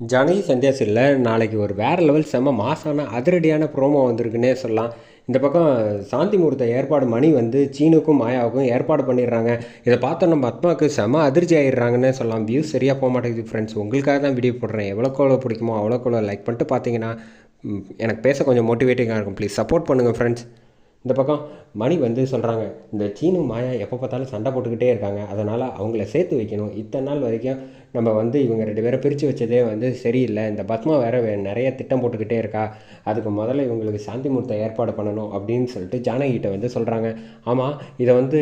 ஜானகி சந்தியாசில் நாளைக்கு ஒரு வேறு லெவல் செம்ம மாசான அதிரடியான ப்ரோமோ வந்திருக்குன்னே சொல்லலாம். இந்த பக்கம் சாந்தி முகூர்த்த ஏற்பாடு மணி வந்து சீனுக்கும் மாயாவுக்கும் ஏற்பாடு பண்ணிடுறாங்க. இதை பார்த்தோம் நம்ம பத்மாவுக்கு செம அதிர்ச்சி ஆகிடுறாங்கன்னே சொல்லலாம். வியூஸ் சரியாக போக மாட்டேங்குது ஃப்ரெண்ட்ஸ் உங்களுக்காக தான் வீடியோ போடுறேன். எவ்வளோக்கு எவ்வளோ பிடிக்குமோ அவ்வளோ எவ்வளோ லைக் பண்ணிட்டு பார்த்தீங்கன்னா எனக்கு பேச கொஞ்சம் மோட்டிவேட்டிங்காக இருக்கும். ப்ளீஸ் சப்போர்ட் பண்ணுங்கள் ஃப்ரெண்ட்ஸ் இந்த பக்கம் மணி வந்து சொல்கிறாங்க இந்த சீனு மாயா எப்போ பார்த்தாலும் சண்டை போட்டுக்கிட்டே இருக்காங்க. அதனால் அவங்கள சேர்த்து வைக்கணும். இத்தனை நாள் வரைக்கும் நம்ம வந்து இவங்க ரெண்டு பேரை பிரித்து வச்சதே வந்து சரியில்லை. இந்த பத்மா வேற வே- நிறைய திட்டம் போட்டுக்கிட்டே இருக்கா. அதுக்கு முதல்ல இவங்களுக்கு சாந்தி முகூர்த்தம் ஏற்பாடு பண்ணணும் அப்படின்னு சொல்லிட்டு ஜானகிட்ட வந்து சொல்கிறாங்க ஆமாம் இதை வந்து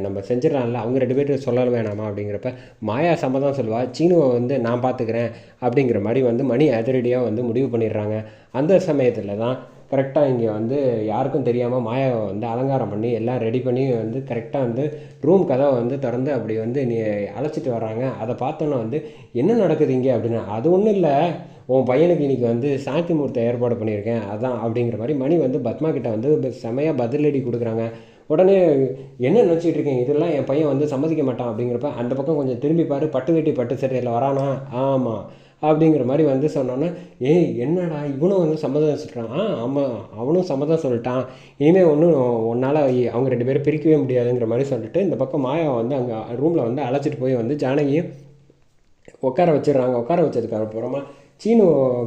நம்ம செஞ்சிடலாம்ல. அவங்க ரெண்டு பேரும் சொல்ல வேணாமா அப்படிங்கிறப்ப மாயா சம்மதம் சொல்லுவா சீனுவை வந்து நான் பார்த்துக்கிறேன் அப்படிங்கிற மாதிரி வந்து மணி அதிரடியாக வந்து முடிவு பண்ணிடுறாங்க. அந்த சமயத்தில் தான் கரெக்டாக இங்கே வந்து யாருக்கும் தெரியாமல் மாயாவை வந்து அலங்காரம் பண்ணி எல்லாம் ரெடி பண்ணி வந்து கரெக்டாக வந்து ரூம் கதவை வந்து திறந்து அப்படி வந்து நீ அழைச்சிட்டு வர்றாங்க. அதை பார்த்தோன்னே வந்து என்ன நடக்குது இங்கே? அப்படின்னு. அது ஒன்றும் இல்லை. உன் பையனுக்கு இன்னைக்கு வந்து சாந்தி முகூர்த்த ஏற்பாடு பண்ணியிருக்கேன். அதான் அப்படிங்கிற மாதிரி மணி வந்து பத்மா கிட்ட வந்து செமையாக பதிலடி கொடுக்குறாங்க. உடனே என்ன நினச்சிட்டு இருக்கீங்க? இதெல்லாம் என் பையன் வந்து சம்மதிக்க மாட்டான். அப்படிங்கிறப்ப அந்த பக்கம் கொஞ்சம் திரும்பி பாரு. பட்டு வெட்டி பட்டு சட்டையில் வரானா? ஆமாம் அப்படிங்கிற மாதிரி வந்து சொன்னோன்னே ஏய் என்னடா இவனும் வந்து சம்மதம் சொல்லிட்டான் ஆ ஆமாம் அவனும் சம்மதம் சொல்லிட்டான். இனிமேல் ஒன்றும் ஒன்னால் அவங்க ரெண்டு பேரும் பிரிக்கவே முடியாதுங்கிற மாதிரி சொல்லிட்டு இந்த பக்கம் மாயா வந்து அங்கே ரூமில் வந்து அழைச்சிட்டு போய் வந்து ஜானகியும் உட்கார வச்சிடுறாங்க. உட்கார வச்சதுக்கு அப்புறமா சீனு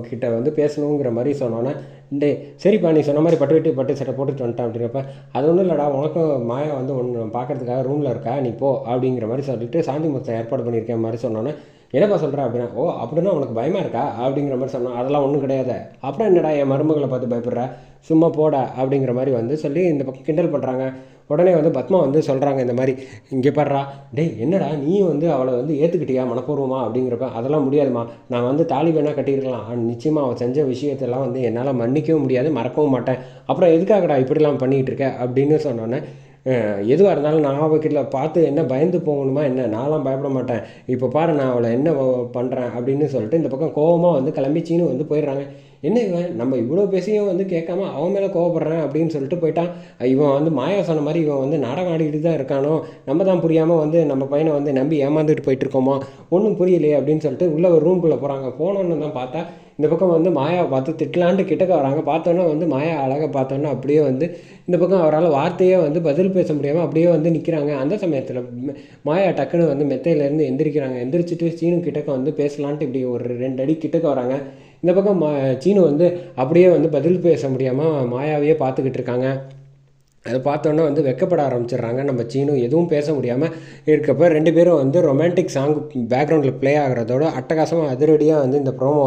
கிட்ட வந்து பேசணுங்கிற மாதிரி சொன்னோன்னே டே சரிப்பா நீ சொன்ன மாதிரி பட்டு வெட்டி பட்டு சட்டை போட்டுட்டு வந்துட்டேன் அப்படிங்கிறப்ப அது ஒன்றும் இல்லைடா உனக்கும் மாயா வந்து ஒன்று பார்க்கறதுக்காக ரூமில் இருக்கா நீ போ அப்படிங்கிற மாதிரி சொல்லிட்டு சாந்தி முகத்தை ஏற்பாடு பண்ணியிருக்கேன் மாதிரி சொன்னோன்னே என்னப்பா சொல்கிறேன் அப்படின்னா ஓ அப்படின்னா உனக்கு பயமாக இருக்கா? அப்படிங்கிற மாதிரி சொன்னோம் அதெல்லாம் ஒன்றும் கிடையாது. அப்புறம் என்னடா என் மருமகளை பார்த்து பயப்படுற? சும்மா போடா அப்படிங்கிற மாதிரி வந்து சொல்லி இந்த பக்கம் கிண்டல் பண்ணுறாங்க உடனே வந்து பத்மா வந்து சொல்கிறாங்க இந்த மாதிரி இங்கே பாடுறா டேய் என்னடா நீயும் வந்து அவளை வந்து ஏற்றுக்கிட்டியா மனப்பூர்வமா அப்படிங்கிறப்ப அதெல்லாம் முடியாதும்மா. நான் வந்து தாலி வேணால் கட்டியிருக்கலாம். ஆனால் நிச்சயமாக அவள் செஞ்ச விஷயத்தெல்லாம் வந்து என்னால் மன்னிக்கவும் முடியாது மறக்கவும் மாட்டேன். அப்புறம் எதுக்காகடா இப்படிலாம் பண்ணிகிட்டு இருக்க அப்படின்னு சொன்னோன்னே எதுவாக இருந்தாலும் நான் அவகிட்ட பார்த்து என்ன பயந்து போகணுமா என்ன? நான்லாம் பயப்பட மாட்டேன். இப்போ பாரு நான் அவளை என்ன பண்ணுறேன் அப்படின்னு சொல்லிட்டு இந்த பக்கம் கோவமாக வந்து கிளம்பி சீனு வந்து போயிடுறாங்க. என்ன இவன் நம்ம இவ்வளோ பேசியும் வந்து கேட்காம அவன் மேலே கோவப்படுறேன் அப்படின்னு சொல்லிட்டு போயிட்டான். இவன் வந்து மாயா சொன்ன மாதிரி இவன் வந்து நாடகம் ஆடிக்கிட்டு தான் இருக்கானோ நம்ம தான் புரியாமல் வந்து நம்ம பையனை வந்து நம்பி ஏமாந்துட்டு போயிட்டு இருக்கோமா ஒன்றும் புரியலையே அப்படின்னு சொல்லிட்டு உள்ள ஒரு ரூம்குள்ளே போகிறாங்க போனோன்னு தான் பார்த்தா இந்த பக்கம் வந்து மாயாவை பார்த்து திட்டலான்ட்டு கிட்டக்க வராங்க. பார்த்தோன்னே வந்து மாயா அழகாக பார்த்தோன்னே அப்படியே வந்து இந்த பக்கம் அவரால் வார்த்தையே வந்து பதில் பேச முடியாமல் அப்படியே வந்து நிற்கிறாங்க அந்த சமயத்தில் மாயா டக்குன்னு வந்து மெத்தையிலேருந்து எந்திரிக்கிறாங்க. எந்திரிச்சிட்டு சீனு கிட்டக்க வந்து பேசலான்ட்டு இப்படி ஒரு ரெண்டு அடி கிட்டக்க வராங்க. இந்த பக்கம் மா சீனு வந்து அப்படியே வந்து பதில் பேச முடியாமல் மாயாவையே பார்த்துக்கிட்டு இருக்காங்க. அதை பார்த்தோன்னே வந்து வெக்கப்பட ஆரம்பிச்சிடுறாங்க. நம்ம சீனும் எதுவும் பேச முடியாமல் இருக்கப்போ ரெண்டு பேரும் வந்து ரொமான்டிக் சாங் பேக்ரவுண்டில் ப்ளே ஆகிறதோட அட்டகாசமாக அதிரடியாக வந்து இந்த ப்ரோமோ